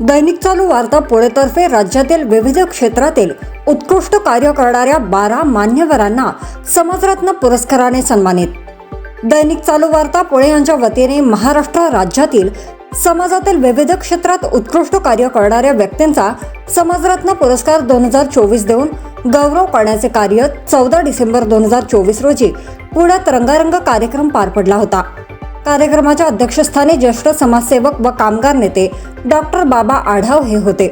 दैनिक चालू वार्ता पुणेतर्फे राज्यातील विविध क्षेत्रातील उत्कृष्ट कार्य करणाऱ्या बारा मान्यवरांना समाजरत्न पुरस्काराने सन्मानित. दैनिक चालू वार्ता पुणे यांच्या वतीने महाराष्ट्र राज्यातील समाजातील विविध क्षेत्रात उत्कृष्ट कार्य करणाऱ्या व्यक्तींचा समाजरत्न पुरस्कार दोन हजार चोवीस देऊन गौरव करण्याचे कार्य चौदा डिसेंबर दोन हजार चोवीस रोजी पुण्यात रंगारंग कार्यक्रम पार पडला होता. कार्यक्रमाच्या अध्यक्षस्थानी ज्येष्ठ समाजसेवक व कामगार नेते डॉक्टर बाबा आढाव हे होते.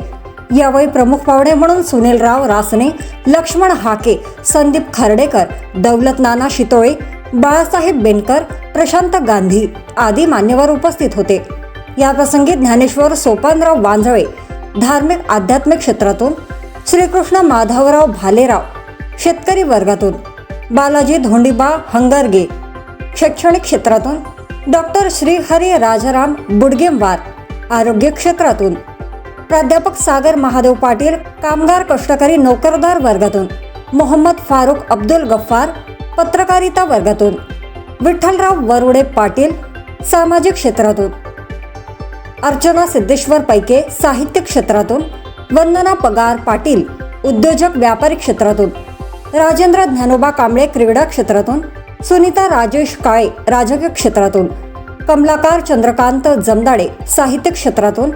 यावेळी प्रमुख पाहुणे म्हणून सुनीलराव रासने लक्ष्मण हाके संदीप खर्डेकर दौलत नाना शितोळे बाळासाहेब बेनकर प्रशांत गांधी आदी मान्यवर उपस्थित होते. याप्रसंगी ज्ञानेश्वर सोपानराव वांजळे धार्मिक आध्यात्मिक क्षेत्रातून श्रीकृष्ण माधवराव भालेराव शेतकरी वर्गातून बालाजी धोंडीबा हंगरगे शैक्षणिक क्षेत्रातून डॉक्टर श्रीहरी राजाराम बुडगेमवार आरोग्य क्षेत्रातून. प्राध्यापक सागर महादेव पाटील कामगार कष्टकरी नोकरदार वर्गातून. मोहम्मद फारुख अब्दुल गफ्फार पत्रकारिता वर्गातून. विठ्ठलराव वरुडे पाटील सामाजिक क्षेत्रातून. अर्चना सिद्धेश्वर पैके साहित्य क्षेत्रातून. वंदना पगार पाटील उद्योजक व्यापारी क्षेत्रातून. राजेंद्र ज्ञानोबा कांबळे क्रीडा क्षेत्रातून. सुनीता राजेश काळे राजकीय क्षेत्रातून कमलाकार चंद्रकांत जमदाडे साहित्य क्षेत्रातून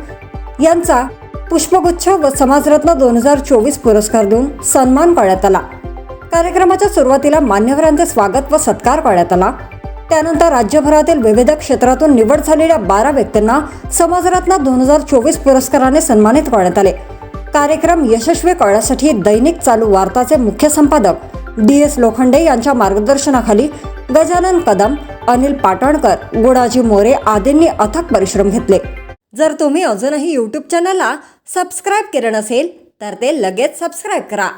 यांचा पुष्पगुच्छ व समाजरत्न दोन हजार चोवीस पुरस्कार देऊन सन्मान करण्यात आला. कार्यक्रमाच्या सुरुवातीला मान्यवरांचे स्वागत व सत्कार करण्यात आला. त्यानंतर राज्यभरातील विविध क्षेत्रातून निवड झालेल्या बारा व्यक्तींना समाजरत्न दोन हजार चोवीस पुरस्काराने सन्मानित करण्यात आले. कार्यक्रम यशस्वी करण्यासाठी दैनिक चालू वार्ताचे मुख्य संपादक डी एस लोखंडे यांच्या मार्गदर्शनाखाली गजानन कदम अनिल पाटणकर गुणाजी मोरे आदींनी अथक परिश्रम घेतले. जर तुम्ही अजूनही यूट्यूब चॅनलला सबस्क्राईब केलं नसेल तर ते लगेच सबस्क्राईब करा.